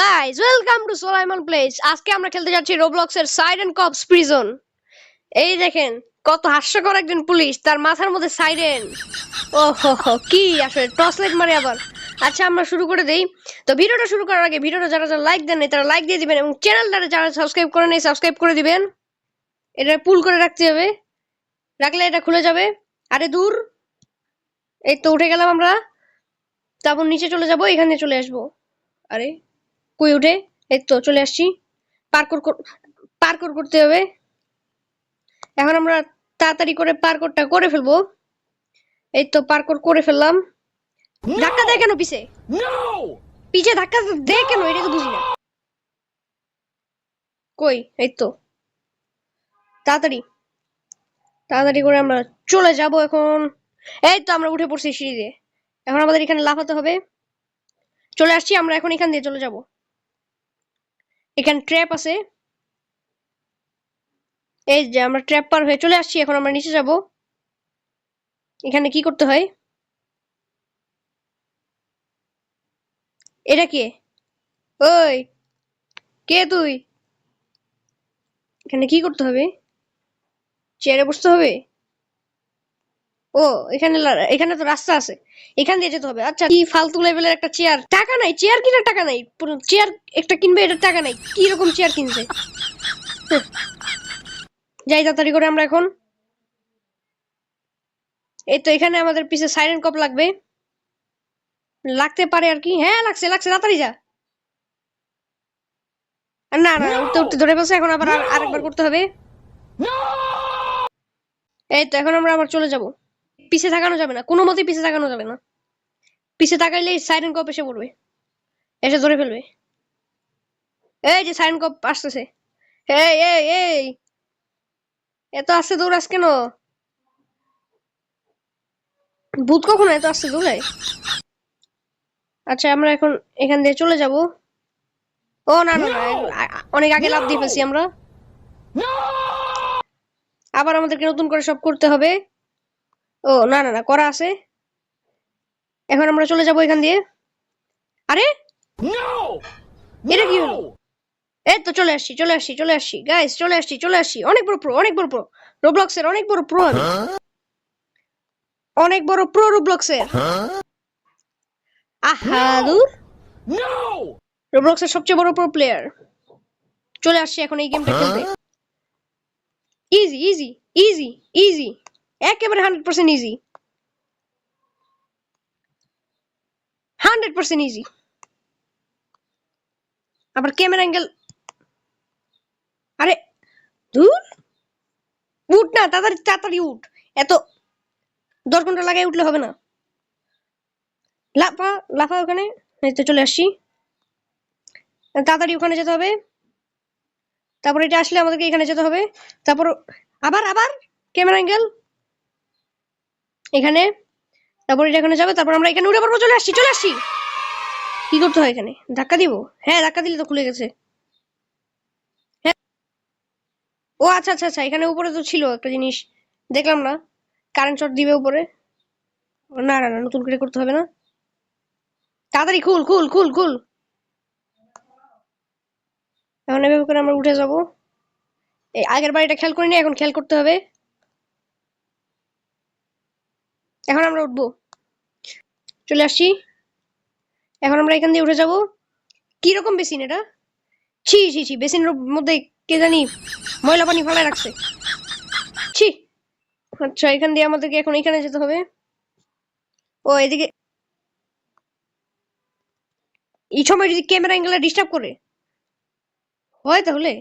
Guys welcome to Solaiman place আজকে আমরা খেলতে যাচ্ছি রোবলক্সের সাইরেন কপস প্রিজন এই দেখেন, কত হাস্যকর একজন পুলিশ, তার মাথার মধ্যে সাইরেন ও হো, কি আসলে টর্চ লাইট মারে আবার। আচ্ছা আমরা শুরু করে দেই। তো ভিডিওটা শুরু করার আগে ভিডিওটা যারা যারা লাইক দেন তারা লাইক দিয়ে দিবেন এবং চ্যানেলটা যারা সাবস্ক্রাইব করে নেই সাবস্ক্রাইব করে দিবেন। এটা পুল করে রাখতে হবে। রাখলে এটা খুলে যাবে। আরে দূর। এই তো উঠে গেলাম আমরা। তারপর নিচে চলে যাব, এখানে চলে আসব। আরে কই উঠে? এই তো চলে আসছি। পার্কর পার্কর করতে হবে। এখন আমরা তাড়াতাড়ি করে পার্করটা করে ফেলব। এই তো পার্কর করে ফেললাম। ধাক্কা দেয় কেন পিছে? পিছে ধাক্কা দেয় কেন? এটা তো বুঝি না। কই? এই তো। তাড়াতাড়ি। তাড়াতাড়ি করে আমরা চলে যাব এখন। এই তো আমরা উঠে পড়ছি সিঁড়ি দিয়ে এখন আমাদের এখানে লাফাতে হবে। চলে আসছি আমরা এখন এখান দিয়ে চলে যাব। এখানে ট্র্যাপ আছে। এই যে আমরা ট্র্যাপ পার হয়ে চলে আসছি, এখন আমরা নিচে যাব। এখানে কি করতে হয়? এটা কে? ওই, কে তুই? এখানে কি করতে হবে? চেয়ারে বসতে হবে? ও এখানে এখানে তো রাস্তা আছে। এখান দিয়ে যেতে হবে। আচ্ছা কি ফালতু লেভেলের একটা চেয়ার টাকা নাই চেয়ার কিনার টাকা নাই। পুরো চেয়ার একটা কিনবে এটা টাকা নাই। কি রকম চেয়ার কিনছে। যাই তাড়াতাড়ি করে আমরা এখন। এই তো এখানে আমাদের পিছে সাইরেন কপ লাগবে। লাগতে পারে আর কি। হ্যাঁ লাগছে লাগছে তাড়াতাড়ি যা। না না, উঠতে উঠতে ধরে বসে এখন আবার আরেকবার করতে হবে। এই তো এখন আমরা আবার চলে যাব। পিছে তাকানো যাবে না। কোনো মতে পিছে তাকানো যাবে না। পিছে তাকাইলে সাইরেন কপ এসে পড়বে। এসে ধরে ফেলবে। এই যে সাইরেন কপ আসতেছে। এই এই এই। এত আসছে দৌড়াস কেন? ভূত কখন এত আসছে দৌড়ায়? আচ্ছা আমরা এখন এখান দিয়ে চলে যাব। ও না না অনেক আগে লাভ দিয়ে ফেলছি আমরা। আবার আমাদেরকে নতুন করে সব করতে হবে। ও না না না করা আছে। এখন আমরা চলে যাব এখান দিয়ে। আরে? এটা কি হলো? এই তো চলে আসছি চলে আসছি চলে আসছি। গাইস চলে আসছি চলে আসছি। অনেক বড় প্রো অনেক বড় প্রো রোবলক্স এর অনেক বড় প্রো আমি। অনেক বড় প্রো রোবলক্স এর আহা দূর। No! রোবলক্স এর সবচেয়ে বড় প্রো প্লেয়ার চলে আসছি এখন এই গেমটা খেলতে। ইজি ইজি ইজি ইজি একেবারে hundred percent easy hundred percent easy আবার ক্যামেরা অ্যাঙ্গেল আরে, ধুর। উঠ না, তাড়াতাড়ি তাড়াতাড়ি উঠ। এত দশ ঘণ্টা লাগাই উঠলে হবে না। লাফা লাফা ওখানে। তো চলে আসছি। তাড়াতাড়ি ওখানে যেতে হবে। তারপর এটা আসলে আমাদেরকে এখানে যেতে হবে। তারপর আবার আবার ক্যামেরা অ্যাঙ্গেল এখানে, তারপর এটা এখানে যাবে, তারপর আমরা এখানে উঠে পড়ব, চলে আসছি চলে আসছি। কি করতে হয় এখানে? ধাক্কা দিব? হ্যাঁ ধাক্কা দিলে তো খুলে গেছে। হ্যাঁ। ও আচ্ছা আচ্ছা আচ্ছা এখানে উপরে তো ছিল একটা জিনিস। দেখলাম না। কারেন্ট শট দিবে উপরে। না না না, নতুন করে করতে হবে না। তাড়াতাড়ি খুল খুল খুল খুল। এখন এভাবে করে আমরা উঠে যাব। এই আগের বাড়িটা খেয়াল করিনি, এখন খেয়াল করতে হবে। এখন আমরা উঠবো। চলে আসছি এখন আমরা এখান দিয়ে উঠে যাব। কি রকম বেসিন এটা? ছি ছি ছি, বেসিনের মধ্যে কে জানি ময়লা পানি ফেলায় রাখছে। ছি। আচ্ছা এখান দিয়ে আমাদেরকে এখন এখানে যেতে হবে। ও, এদিকে এই সময় যদি ক্যামেরা অ্যাঙ্গেলটা ডিস্টার্ব করে, হয় তাহলে?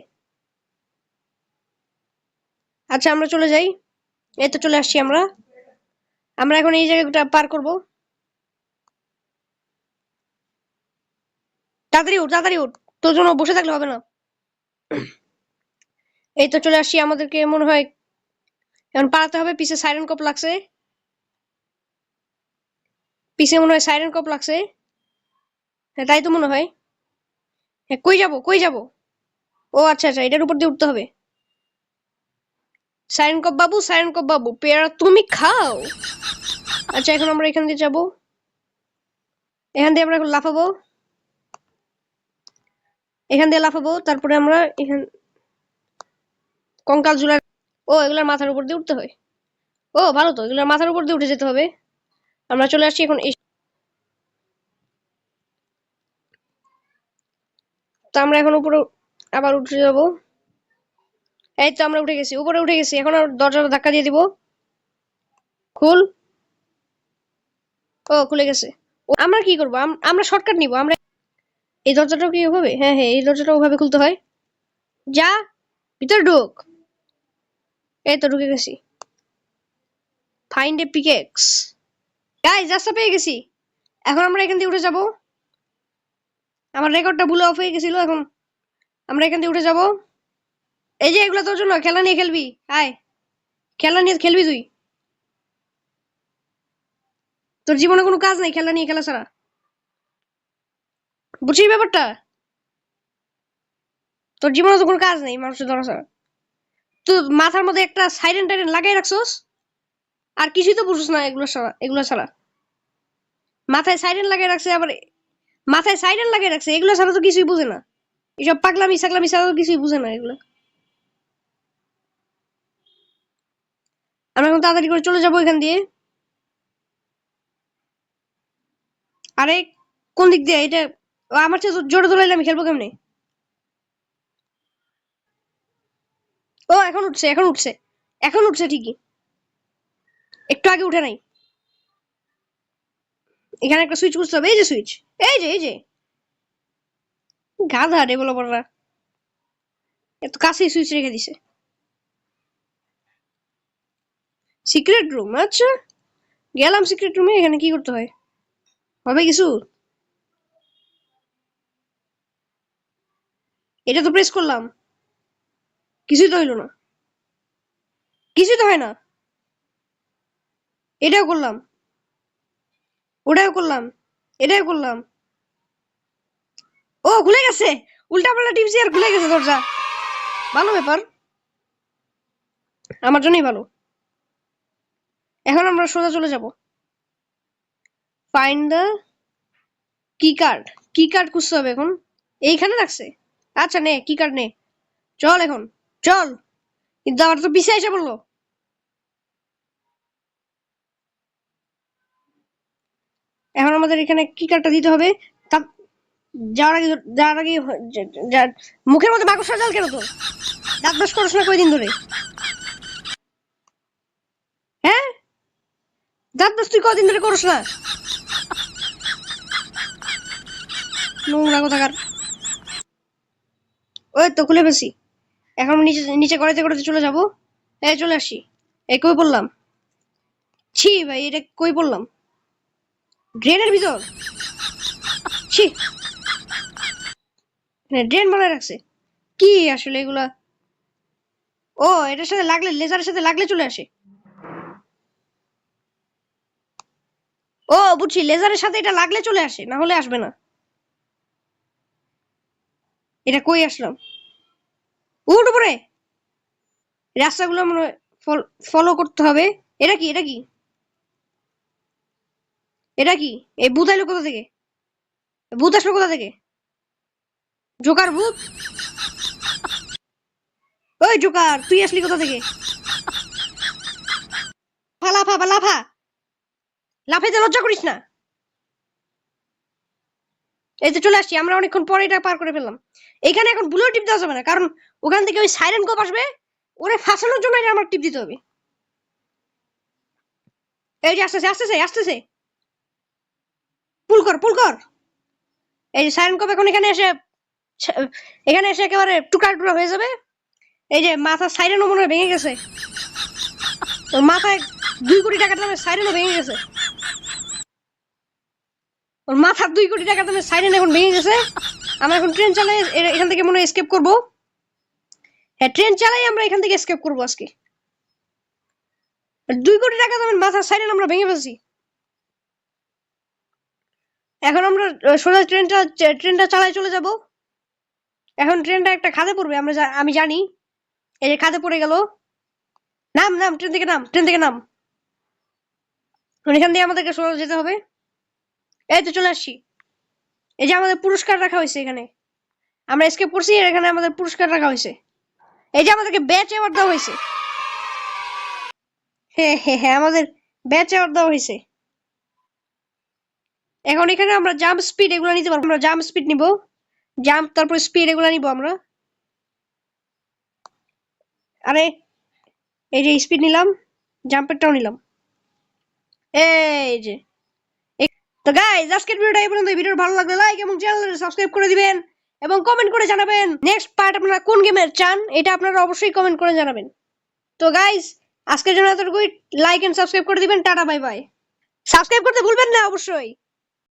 আচ্ছা আমরা চলে যাই। এই তো চলে আসছি আমরা। আমরা এখন এই জায়গাটা পার করব। তাড়াতাড়ি উঠ তাড়াতাড়ি উঠ। তোর জন্য বসে থাকলে হবে না। এই তো চলে আসছি আমাদেরকে মনে হয় এখন পালাতে হবে। পিছে সাইরেন কপ লাগছে। পিছে মনে হয় সাইরেন কপ লাগছে। হ্যাঁ তাই তো মনে হয়। হ্যাঁ কই যাব কই যাব? ও আচ্ছা আচ্ছা এটার উপর দিয়ে উঠতে হবে। সাইরেন কপ বাবু সাইরেন কপ বাবু, পেয়ারা তুমি খাও। আচ্ছা এখন আমরা এখান দিয়ে যাব। এখান দিয়ে আমরা এখন লাফাবো। এখান দিয়ে লাফাবো, তারপরে আমরা এখান কঙ্কাল ঝুলার ও, এগুলোর মাথার উপর দিয়ে উঠতে হয়। ও, ভালো তো, এগুলোর মাথার উপর দিয়ে উঠে যেতে হবে। আমরা চলে আসছি এখন তো আমরা এখন উপরে আবার উঠে যাব। এই তো আমরা উঠে গেছি, উপরে উঠে গেছি, এখন দরজাটা ধাক্কা দিয়ে দিব। খুল। ও, খুলে গেছে। আমরা কি করব? আমরা শর্টকাট নিব, আমরা এই দরজাটাও কি ওভাবে? হ্যাঁ হ্যাঁ এই দরজাটা ওভাবে খুলতে হয়। যা, ভিতরে ঢোক। এই তো ঢুকে গেছি। ফাইন্ড এ পিকেক্স গাইজ রাস্তা পেয়ে গেছি। এখন আমরা এখান দিয়ে উঠে যাব। আমার রেকর্ডটা ভুলে অফ হয়ে গেছিল, এখন আমরা এখান দিয়ে উঠে যাব। এই যে এগুলো তোর জন্য, খেলা নিয়ে খেলবি, আয়। খেলা নিয়ে খেলবি তুই। তোর জীবনে কোনো কাজ নেই, খেলা নিয়ে, খেলা ছাড়া। বুঝছিস ব্যাপারটা? তোর জীবনে তো কোনো কাজ নেই মানুষের ধরা ছাড়া। তুই মাথার মধ্যে একটা সাইরেন টাইরেন লাগাই রাখছোস, আর কিছুই তো বুঝছিস না এগুলো ছাড়া এগুলো ছাড়া। মাথায় সাইরেন লাগিয়ে রাখছে, আবার মাথায় সাইরেন লাগিয়ে রাখছে, এগুলো ছাড়া তো কিছুই বুঝে না। এসব পাগলামি সাগলামি ছাড়া তো কিছুই বুঝে না এগুলো আমরা এখন তাড়াতাড়ি করে চলে যাব এখান দিয়ে। আরে, কোন দিক দিয়ে? এটা আমার চেয়ে জোরে দোলাইলে আমি খেলব কেমনে? ও, এখন উঠছে এখন উঠছে। এখন উঠছে ঠিকই। একটু আগে উঠে নাই। এখানে একটা সুইচ বুঝতে হবে। এই যে সুইচ এই যে এই যে। গাধা ডেভেলপাররা এত কাছেই সুইচ রেখে দিছে। সিক্রেট রুম আচ্ছা। গেলাম সিক্রেট রুমে এখানে কি করতে হয়? হবে কিছু? এটা তো প্রেস করলাম। কিছুই তো হইল না। কিছুই তো হয় না। এটাও করলাম। ওটাও করলাম। এটাও করলাম। ও, খুলে গেছে। উল্টা পাল্টা টিপসি আর খুলে গেছে দরজা। ভালো ব্যাপার। আমার জন্যই ভালো। এখন আমরা সোজা চলে যাব। Find the key card key card খুঁজতে হবে এখন। এইখানে রাখছে? আচ্ছা নে কি কার্ড নে। চল এখন, চল। কিন্তু আমার তো পিছিয়ে এসে বলল এখন আমাদের এখানে কি কার্ডটা দিতে হবে। তা, যাওয়ার আগে যাওয়ার আগে মুখের মধ্যে বাকসা জাল কেন তোর? দাঁত বাস করছ না কয়দিন ধরে হ্যাঁ দাঁত তুই কদিন ধরে করস না। নোংরা কোথাকার। ওই তো, খুলে ফেলছি। এখন নিচে নিচে করাতে করাতে চলে যাব। এই, চলে আসি। এই, কই পড়লাম? ছি ভাই, এটা কই পড়লাম? ড্রেনের ভিতর। ছি। ড্রেন বানায় রাখছে। কি আসলে এগুলা? ও, এটার সাথে লাগলে, লেজারের সাথে লাগলে চলে আসে। ও, বুঝছি লেজারের সাথে এটা লাগলে চলে আসে, না হলে আসবে না। এটা কই আসলাম উঠ উপরে! রাস্তাগুলো মনে ফলো করতে হবে। এটা কি এটা কি? এটা কি? এই ভূত আইলো কোথা থেকে? ভূত আসলো কোথা থেকে? জোকার ভূত! ওই জোকার, তুই আসলি কোথা থেকে? লাফা লাফা লাফাইতে লজ্জা করিস না। এই যে চলে আসছি, আমরা অনেকক্ষণ পরে এটা পার করে ফেললাম। এখানে এখন বুলেট টিপ দেওয়া যাবে না, কারণ ওখান থেকে ওই সাইরেন কোপ আসবে, ওরে ফাঁসানোর জন্য এটা আমার টিপ দিতে হবে। এই যে আসতেছে আসতেছে আসতেছে। পুল কর পুল কর। এই যে সাইরেন কোপ এখন এখানে এসে এখানে এসে একেবারে টুকরা টুকরা হয়ে যাবে। এই যে মাথা সাইরেনও মনে হয় ভেঙে গেছে। মাথায় দুই কোটি টাকার দামের সাইরেনও ভেঙে গেছে। ওর মাথার দুই কোটি টাকা দামের সাইরেন এখন ভেঙে গেছে। আমরা এখন ট্রেন চালাই এখান থেকে মনে হয় এসকেপ করব। হ্যাঁ ট্রেন চালাই আমরা এখান থেকে এসকেপ করব আজকে। দুই কোটি টাকা দামের মাথার সাইরেন আমরা ভেঙে ফেলছি। এখন আমরা সোজা ট্রেনটা ট্রেনটা চালাই চলে যাব। এখন ট্রেনটা একটা খাদে পড়বে, আমরা আমি জানি। এই যে খাদে পড়ে গেল। নাম নাম ট্রেন থেকে নাম ট্রেন থেকে নাম। এখান দিয়ে আমাদেরকে সোজা যেতে হবে। এই তো চলে আসছি। এই যে আমাদের পুরস্কার রাখা হয়েছে এখানে। আমরা এসকে পড়ছি এখানে আমাদের পুরস্কার রাখা হয়েছে। এই যে আমাদেরকে ব্যাচ অ্যাওয়ার্ড দেওয়া হয়েছে। হ্যাঁ হ্যাঁ হ্যাঁ আমাদের ব্যাচ অ্যাওয়ার্ড দেওয়া হয়েছে। এখন এখানে আমরা জাম্প স্পিড এগুলো নিতে পারব। আমরা জাম্প স্পিড নিব। জাম্প তারপর স্পিড এগুলো নিব আমরা। আরে, এই যে স্পিড নিলাম জাম্পেরটাও নিলাম। এই যে। তো গাইজ আজকের ভিডিওটা এই পর্যন্ত ভিডিও ভালো লাগলে লাইক এবং চ্যানেলটা সাবস্ক্রাইব করে দিবেন এবং কমেন্ট করে জানাবেন নেক্সট পার্ট আপনারা কোন গেমের চান, এটা আপনারা অবশ্যই কমেন্ট করে জানাবেন। তো গাইজ আজকের জন্য এতটুকুই। লাইক এন্ড সাবস্ক্রাইব করে দিবেন। টাটা বাই বাই সাবস্ক্রাইব করতে ভুলবেন না, অবশ্যই।